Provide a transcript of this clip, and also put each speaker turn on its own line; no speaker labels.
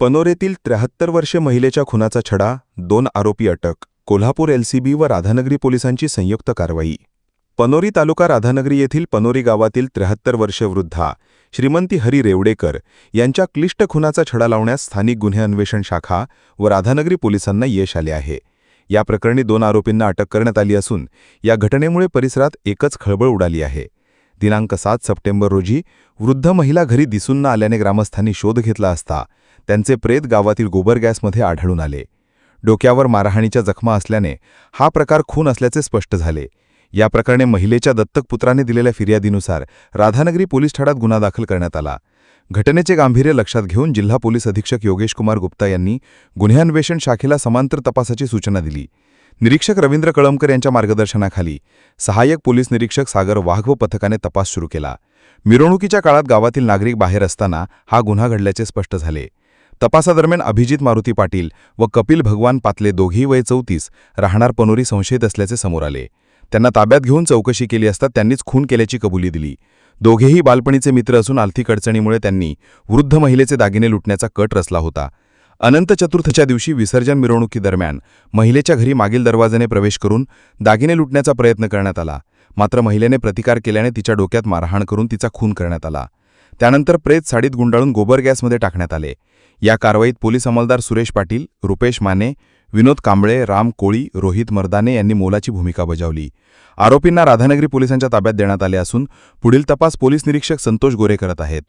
पनोरेतील त्र्याहत्तर वर्षे महिलेच्या खुनाचा छडा दोन आरोपी अटक कोल्हापूर एलसीबी व राधानगरी पोलिसांची संयुक्त कारवाई. पनोरी तालुका राधानगरी येथील पनोरी गावातील त्र्याहत्तर वर्ष वृद्धा श्रीमंती हरी रेवडेकर यांच्या क्लिष्ट खुनाचा छडा लावण्यास स्थानिक गुन्हे अन्वेषण शाखा व राधानगरी पोलिसांना यश आले आहे. या प्रकरणी दोन आरोपींना अटक करण्यात आली असून या घटनेमुळे परिसरात एकच खळबळ उडाली आहे. दिनांक सात सप्टेंबर रोजी वृद्ध महिला घरी दिसून न आल्याने ग्रामस्थांनी शोध घेतला असता त्यांचे प्रेत गावातील गोबर गॅसमध्ये आढळून आले. डोक्यावर मारहाणीच्या जखमा असल्याने हा प्रकार खून असल्याचे स्पष्ट झाले. या प्रकरणे महिलेच्या दत्तक पुत्राने दिलेल्या फिर्यादीनुसार राधानगरी पोलीस ठाण्यात गुन्हा दाखल करण्यात आला. घटनेचे गांभीर्य लक्षात घेऊन जिल्हा पोलीस अधीक्षक योगेश कुमार गुप्ता यांनी गुन्ह्यान्वेषण शाखेला समांतर तपासाची सूचना दिली. निरीक्षक रवींद्र कळमकर यांच्या मार्गदर्शनाखाली सहाय्यक पोलीस निरीक्षक सागर वाघ व पथकाने तपास सुरू केला. मिरवणुकीच्या काळात गावातील नागरिक बाहेर असताना हा गुन्हा घडल्याचे स्पष्ट झाले. तपासादरम्यान अभिजित मारुती पाटील व कपिल भगवान पातले दोघेही वय चौतीस राहणार पनोरी संशयित असल्याचे समोर आले. त्यांना ताब्यात घेऊन चौकशी केली असता त्यांनीच खून केल्याची कबुली दिली. दोघेही बालपणीचे मित्र असून आर्थिक अडचणीमुळे त्यांनी वृद्ध महिलेचे दागिने लुटण्याचा कट रचला होता. अनंत चतुर्थच्या दिवशी विसर्जन मिरवणुकीदरम्यान महिलेच्या घरी मागील दरवाजाने प्रवेश करून दागिने लुटण्याचा प्रयत्न करण्यात आला. मात्र महिलेने प्रतिकार केल्याने तिच्या डोक्यात मारहाण करून तिचा खून करण्यात आला. त्यानंतर प्रेत साडीत गुंडाळून गोबर गॅसमध्ये टाकण्यात आले. या कारवाईत पोलीस अंमलदार सुरेश पाटील रुपेश माने विनोद कांबळे राम कोळी रोहित मर्दाने यांनी मोलाची भूमिका बजावली. आरोपींना राधानगरी पोलिसांच्या ताब्यात देण्यात आले असून पुढील तपास पोलीस निरीक्षक संतोष गोरे करत आहेत.